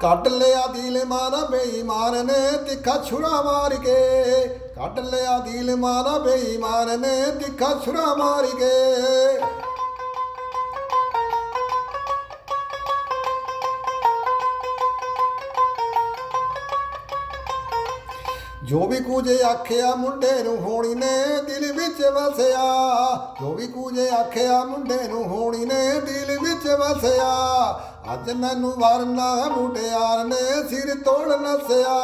ਕੱਢ ਲਿਆ ਦਿਲ ਮਾਨਾ ਬੇਈਮਾਨ ਨੇ ਤਿੱਖਾ ਛੁਰਾ ਮਾਰ ਕੇ। ਕੱਢ ਲਿਆ ਦਿਲ ਮਾਨਾ ਬੇਈਮਾਨ ਨੇ ਤਿੱਖਾ ਛੁਰਾ ਮਾਰ ਕੇ। ਜੋ ਵੀ ਕੁਝ ਆਖਿਆ ਮੁੰਡੇ ਨੂੰ ਹੋਣੀ ਨੇ ਦਿਲ ਵਿੱਚ ਵਸਿਆ। ਜੋ ਵੀ ਕੁਝ ਆਖਿਆ ਮੁੰਡੇ ਨੂੰ ਹੋਣੀ ਨੇ ਵਸਿਆ। ਅੱਜ ਮੈਨੂੰ ਵਰਨਾ ਹੈ ਮੁਟਿਆਰ ਨੇ ਸਿਰ ਤੋੜ ਨਸਿਆ।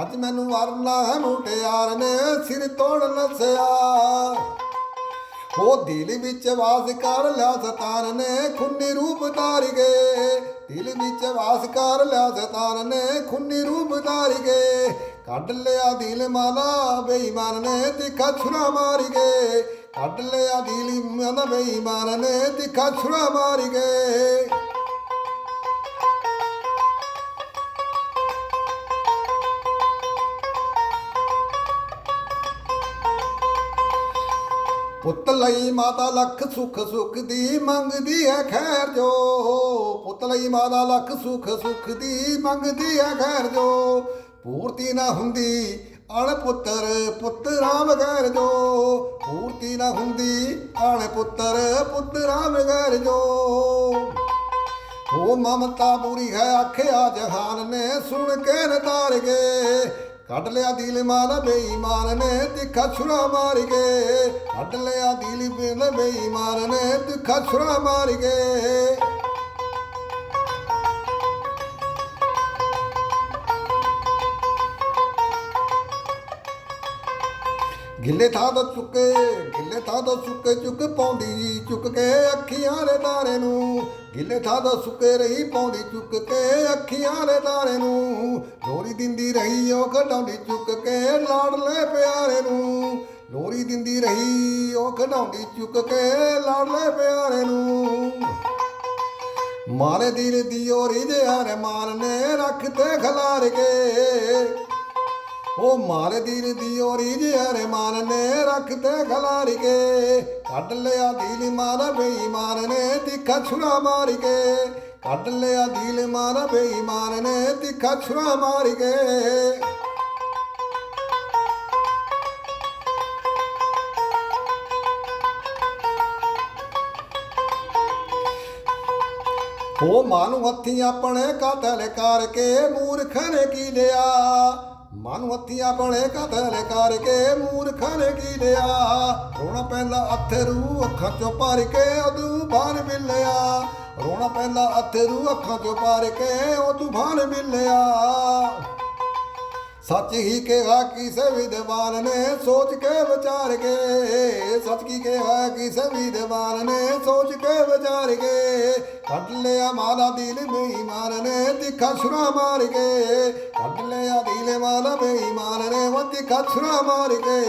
ਅੱਜ ਮੈਨੂੰ ਵਰਨਾ ਹੈ ਮੁਟਿਆਰ ਨੇ ਸਿਰ ਤੋੜ ਨਸਿਆ। ਉਹ ਦਿਲ ਵਿੱਚ ਵਾਸ ਕਰ ਲਿਆ ਸਤਾਰ ਨੇ, ਖੁੰਨੀ ਰੂਪ ਧਾਰ ਗਏ। ਦਿਲ ਵਿੱਚ ਵਾਸ ਕਰ ਲਿਆ ਸਤਾਰ ਨੇ, ਖੁੰਨੀ ਰੂਪ ਧਾਰ ਗਏ। ਕੱਢ ਲਿਆ ਦਿਲ ਮਾਲਾ ਬੇਈਮਾਨ ਨੇ ਤਿੱਖਾ ਛੁਰਾ ਮਾਰ ਗਏ ਕੱਢ ਲਿਆ ਦਿਲ ਮਾਲਾ ਬੇਈਮਾਨ ਨੇ ਤਿੱਖਾ ਛੁਰਾ ਮਾਰ ਗਏ ਪੁੱਤ ਲਈ ਮਾਤਾ ਲੱਖ ਸੁਖ ਸੁਖ ਦੀ ਮੰਗਦੀ ਹੈ ਖੈਰ ਜੋ। ਪੁੱਤ ਲਈ ਮਾਤਾ ਲੱਖ ਸੁਖ ਸੁਖ ਦੀ ਮੰਗਦੀ ਹੈ ਖੈਰ ਜੋ। ਪੂਰਤੀ ਨਾ ਹੁੰਦੀ, ਅਣ ਪੁੱਤਰ ਪੁੱਤਰਾਂ ਬਗੈਰ ਜੋ। ਪੂਰਤੀ ਨਾ ਹੁੰਦੀ, ਅਣ ਪੁੱਤਰ ਪੁੱਤਰਾਂ ਬਗੈਰ ਜੋ। ਉਹ ਮਮਤਾ ਪੂਰੀ ਹੈ, ਆਖਿਆ ਜਹਾਨ ਨੇ ਸੁਣ ਕੇ ਨਤਾਰ ਗਏ। ਕੱਢ ਲਿਆ ਦਿਲ ਮਾਨ ਬੇਈਮਾਨ ਨੇ, ਤਿੱਖਾ ਛੁਰਾ ਮਾਰ ਗਏ। ਕੱਢ ਲਿਆ ਦਿਲ ਬਿਨ ਬੇਈਮਾਨ ਨੇ, ਤਿੱਖਾ ਛੁਰਾ ਮਾਰ ਗਏ। ਗਿੱਲੇ ਥਾਂ ਤੋਂ ਚੁੱਕੇ, ਗਿੱਲੇ ਥਾਂ ਤੋਂ ਚੁੱਕੇ, ਚੁੱਕ ਪਾਉਂਦੀ ਚੁੱਕ ਕੇ ਅੱਖੀਆਂ ਦੇ ਤਾਰੇ ਨੂੰ। ਗਿੱਲੇ ਥਾਂ ਤੋਂ ਸੁੱਕੇ ਰਹੀ ਪਾਉਂਦੀ ਚੁੱਕ ਕੇ ਅੱਖੀਆਂ ਦੇ ਤਾਰੇ ਨੂੰ। ਲੋਰੀ ਦਿੰਦੀ ਰਹੀ ਉਹ ਖਡਾਉਂਦੀ ਚੁੱਕ ਕੇ ਲਾਡਲੇ ਪਿਆਰੇ ਨੂੰ। ਲੋਰੀ ਦਿੰਦੀ ਰਹੀ ਉਹ ਖਡਾਉਂਦੀ ਚੁੱਕ ਕੇ ਲਾਡਲੇ ਪਿਆਰੇ ਨੂੰ। ਮਾਰੇ ਦਿਲ ਦੀ ਓਰੀ ਦੇ ਹਾਰੇ ਮਾਨ ਨੇ ਰੱਖ ਤੇ ਖਲਾਰ ਕੇ। ਉਹ ਮਾਰੇ ਦਿਲ ਦੀ ਓਰੀ ਜਿਹੜੇ ਮਾਨ ਨੇ ਰੱਖ ਤੇ ਖਲਾਰ ਕੇ। ਕੱਢ ਲਿਆ ਦਿਲ ਮਾਨ ਬੇਈਮਾਨ ਨੇ ਤਿੱਖਾ ਛੁਰਾ ਮਾਰ ਕੇ। ਕੱਢ ਲਿਆ ਦਿਲ ਮਾਨ ਬੇਈਮਾਨ ਨੇ ਤਿੱਖਾ ਛੁਰਾ ਮਾਰ ਕੇ। ਉਹ ਮਾਨੂੰ ਹੱਥੀ ਆਪਣੇ ਕਤਲ ਕਰਕੇ ਮੂਰਖ ਨੇ ਕੀ ਲਿਆ? ਮਨ ਹੱਥੀਆਂ ਆਪਣੇ ਕਤਲ ਕਰਕੇ ਮੂਰਖ ਨੇ ਕੀ ਲਿਆ? ਰੋਣਾ ਪੈਂਦਾ ਅਥਰੂ ਅੱਖਾਂ ਚੋਂ ਭਰ ਕੇ ਉਹ ਤੂਫਾਨ ਮਿਲਿਆ। ਰੋਣਾ ਪੈਂਦਾ ਅਥਰੂ ਅੱਖਾਂ ਚੋਂ ਭਰ ਕੇ ਉਹ ਤੂਫਾਨ ਮਿਲਿਆ। ਸੱਚ ਹੀ ਕਿਹਾ ਕਿਸੇ ਵਿਦਵਾਨ ਨੇ, ਸੋਚ ਕੇ ਵਿਚਾਰ ਕੇ। ਸੱਚ ਕੀ ਕਿਹਾ ਕਿਸੇ ਵਿਦਵਾਨ ਨੇ, ਸੋਚ ਕੇ ਵਿਚਾਰ ਕੇ। ਕੱਢ ਲਿਆ ਮਾਲਾ ਦਿਲ ਬੇਈਮਾਨ ਨੇ, ਤਿੱਖਾ ਛੁਰਾ ਮਾਰ ਕੇ। ਕੱਢ ਲਿਆ ਦਿਲ ਮਾਲਾ ਬੇਈਮਾਨ ਨੇ, ਉਹ ਤਿੱਖਾ ਛੁਰਾ ਮਾਰ ਕੇ।